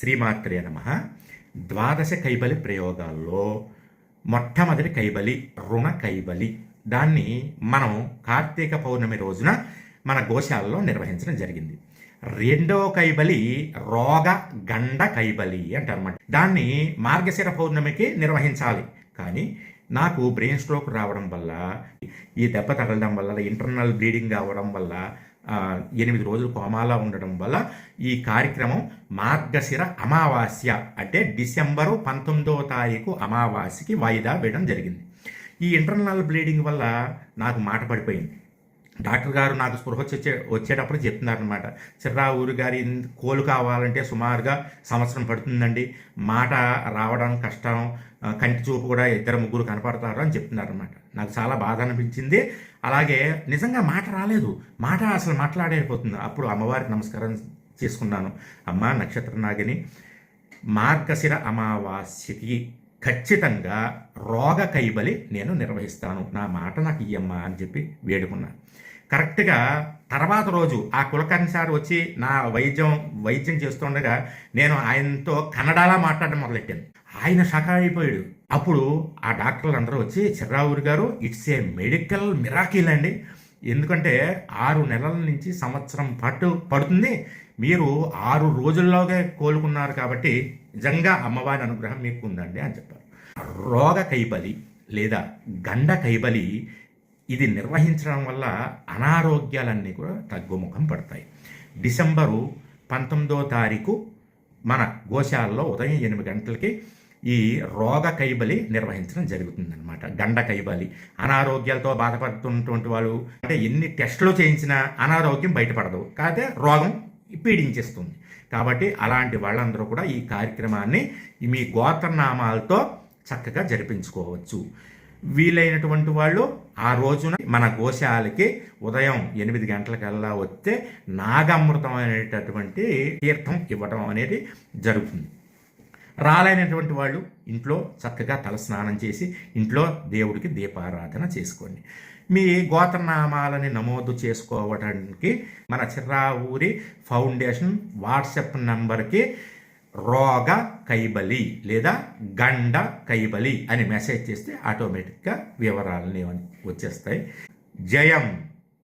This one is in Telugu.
శ్రీమాత్రే నమ. ద్వాదశ కైబలి ప్రయోగాల్లో మొట్టమొదటి కైబలి రుణ కైబలి. దాన్ని మనం కార్తీక పౌర్ణమి రోజున మన గోశాలలో నిర్వహించడం జరిగింది. రెండవ కైబలి రోగ గండ కైబలి అంటారన్నమాట. దాన్ని మార్గశిర పౌర్ణమికి నిర్వహించాలి. కానీ నాకు బ్రెయిన్ స్ట్రోక్ రావడం వల్ల ఈ దెబ్బ తగలడం వల్ల ఇంటర్నల్ బ్లీడింగ్ అవ్వడం వల్ల ఎనిమిది రోజులు కోమాలో ఉండడం వల్ల ఈ కార్యక్రమం మార్గశిర అమావాస్య అంటే డిసెంబరు పంతొమ్మిదవ తారీఖు అమావాస్యకి వాయిదా వేయడం జరిగింది. ఈ ఇంటర్నల్ బ్లీడింగ్ వల్ల నాకు మాట పడిపోయింది. డాక్టర్ గారు నాకు స్పృహ వచ్చే వచ్చేటప్పుడు చెప్తున్నారనమాట చిర్రా ఊరు గారి కోలు కావాలంటే సుమారుగా సంవత్సరం పడుతుందండి. మాట రావడం కష్టం. కంటి చూపు కూడా ఇద్దరు ముగ్గురు కనపడతారు అని చెప్తున్నారనమాట నాకు చాలా బాధ అనిపించింది. అలాగే నిజంగా మాట రాలేదు. మాట అసలు మాట్లాడైపోతుంది అప్పుడు అమ్మవారికి నమస్కారం చేసుకున్నాను. అమ్మ నక్షత్ర నాగిని మార్గశిర అమావాస్యకి ఖచ్చితంగా రోగ కైబలి నేను నిర్వహిస్తాను. నా మాట నాకు ఇయ్యమ్మా అని చెప్పి వేడుకున్నాను కరెక్ట్గా తర్వాత రోజు ఆ కులకర్ణి సార్ వచ్చి నా వైద్యం వైద్యం చేస్తుండగా నేను ఆయనతో కన్నడలా మాట్లాడడం మొదలెట్టాను. ఆయన షాక్ అయిపోయాడు అప్పుడు ఆ డాక్టర్లు అందరూ వచ్చి చిర్రావురి గారు ఇట్స్ ఏ మెడికల్ మిరాకిల్ అండి. ఎందుకంటే ఆరు నెలల నుంచి సంవత్సరం పాటు పడుతుంది. మీరు ఆరు రోజుల్లోగా కోలుకున్నారు కాబట్టి నిజంగా అమ్మవారి అనుగ్రహం మీకు ఉందండి అని చెప్పారు. రోగ కైబలి లేదా గండ కైబలి ఇది నిర్వహించడం వల్ల అనారోగ్యాలన్నీ కూడా తగ్గుముఖం పడతాయి. డిసెంబరు పంతొమ్మిదో తారీఖు మన గోశాలలో ఉదయం ఎనిమిది గంటలకి ఈ రోగ కైబలి నిర్వహించడం జరుగుతుందన్నమాట. గండ కైబలి. అనారోగ్యాలతో బాధపడుతున్నటువంటి వాళ్ళు అంటే ఎన్ని టెస్టులు చేయించినా అనారోగ్యం బయటపడదు. కాకపోతే రోగం పీడించేస్తుంది. కాబట్టి అలాంటి వాళ్ళందరూ కూడా ఈ కార్యక్రమాన్ని మీ గోత్రనామాలతో చక్కగా జరిపించుకోవచ్చు. వీలైనటువంటి వాళ్ళు ఆ రోజున మన గోశాలకి ఉదయం ఎనిమిది గంటలకల్లా వస్తే నాగామృతం అనేటటువంటి తీర్థం ఇవ్వడం అనేది జరుగుతుంది. రాలైనటువంటి వాళ్ళు ఇంట్లో చక్కగా తలస్నానం చేసి ఇంట్లో దేవుడికి దీపారాధన చేసుకోండి. మీ గోత్రనామాలని నమోదు చేసుకోవడానికి మన చిర్రావూరి ఫౌండేషన్ వాట్సాప్ నంబర్కి రోగ కైబలి లేదా గండ కైబలి అని మెసేజ్ చేస్తే ఆటోమేటిక్గా వివరాలని వచ్చేస్తాయి. జయం.